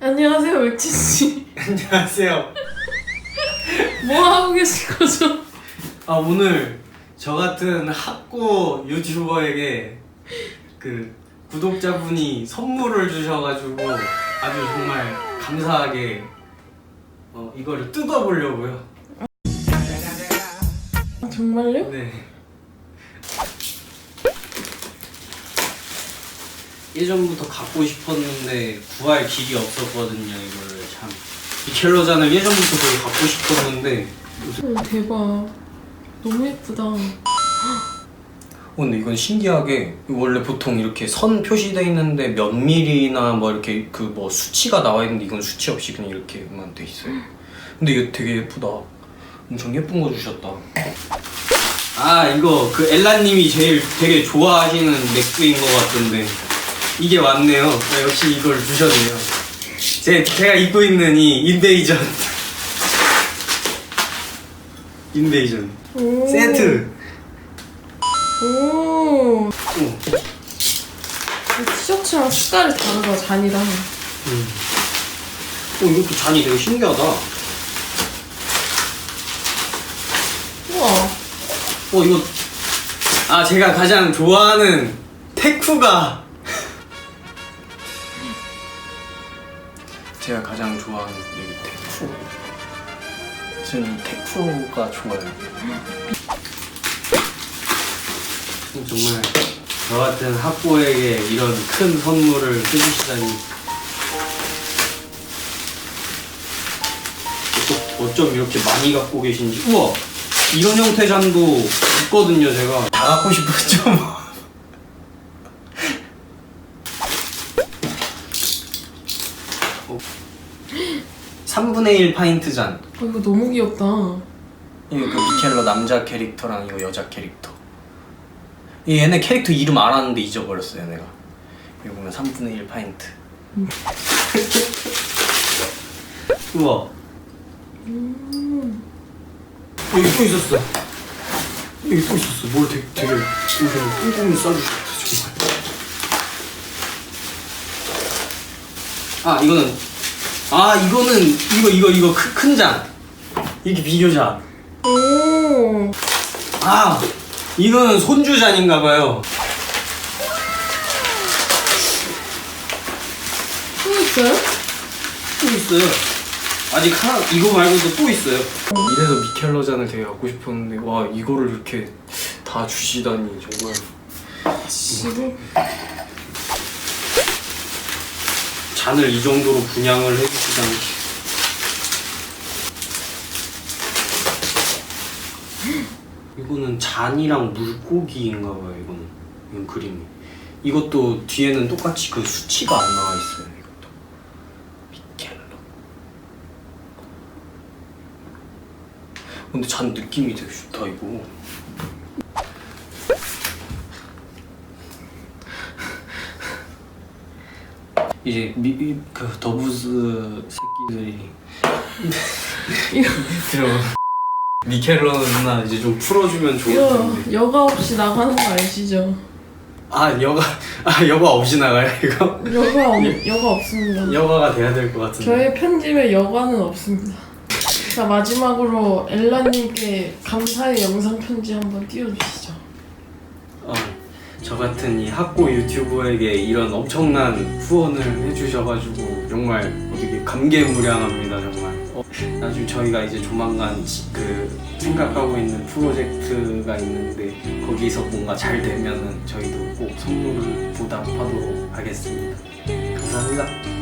안녕하세요 맥진 씨. 안녕하세요. 뭐 하고 계신 거죠? 아 오늘 저 같은 학고 유튜버에게 그 구독자분이 선물을 주셔가지고 아주 정말 감사하게 어, 이거를 뜯어보려고요. 아, 정말요? 네. 예전부터 갖고 싶었는데 구할 길이 없었거든요. 이거를 참 미켈러잔을 예전부터 되게 갖고 싶었는데 오 대박. 너무 예쁘다. 어, 근데 이건 신기하게 원래 보통 이렇게 선 표시돼 있는데 몇 밀리나 뭐 이렇게 그 뭐 수치가 나와 있는데 이건 수치 없이 그냥 이렇게만 돼 있어요. 근데 이거 되게 예쁘다. 엄청 예쁜 거 주셨다. 아 이거 그 엘라님이 제일 되게 좋아하시는 맥주인 것 같던데 이게 왔네요. 아, 역시 이걸 주셨네요. 제 제가 입고 있는 이 인베이전 인베이전 오. 세트. 오. 오. 이 티셔츠랑 색깔이 다르다 잔이랑. 음. 어, 이것도 잔이 되게 신기하다. 어, 우와. 이거. 아, 제가 가장 좋아하는 테쿠가. 제가 가장 좋아하는 이 테쿠. 저는 이 테쿠가 좋아요. 정말 저 같은 학부에게 이런 큰 선물을 해주시다니. 또 어쩜 이렇게 많이 갖고 계신지 우와 이런 형태 잔도 있거든요 제가 다 갖고 싶었죠 뭐. 3분의 1 파인트 잔 어, 이거 너무 귀엽다. 이거 그 미켈러 남자 캐릭터랑 이거 여자 캐릭터 이 얘네 캐릭터 이름 알았는데 잊어버렸어 얘네가 여기 보면 3분의 1 파인트 우와 음. 여기 또 있었어. 여기 또 있었어. 뭘 되게 되게 꼼꼼히 싸주셨어 정말. 아 이거는 아 이거는 이거 이거 이거 큰, 큰 잔. 이게 비교잔. 오. 아 이거는 손주 잔인가 봐요. 또 있어요? 또 있어요. 아직 하나 이거 말고도 또 있어요. 이래서 미켈러 잔을 되게 갖고 싶었는데 와 이거를 이렇게 다 주시다니 정말. 지금 잔을 이 정도로 분양을 해주시다니. 이거는 잔이랑 물고기인가 봐요, 이거는. 이건 그림이. 이것도 뒤에는 똑같이 그 수치가 안 나와 있어요, 이것도. 근데 잔 느낌이 되게 좋다, 이거. 이제 미, 이- 그 더부즈 새끼들이 들어 미켈러 누나 이제 좀 풀어주면 좋을 이거 텐데 여가 없이 나가는 거 아시죠? 아 여가 아 여가 없이 나가요 이거 여가 없, 여가 없습니다. 여가가 돼야 될 것 같은데 저의 편집에 여가는 없습니다. 자 마지막으로 엘라님께 감사의 영상 편지 한번 띄워주시죠. 어, 저 같은 이 학고 유튜버에게 이런 엄청난 후원을 해주셔가지고 정말 어떻게 감개무량합니다 정말. 어, 나중에 저희가 이제 조만간 지- 그 생각하고 있는 프로젝트가 있는데 거기서 뭔가 잘 되면은 저희도 꼭 선물을 보답하도록 하겠습니다. 감사합니다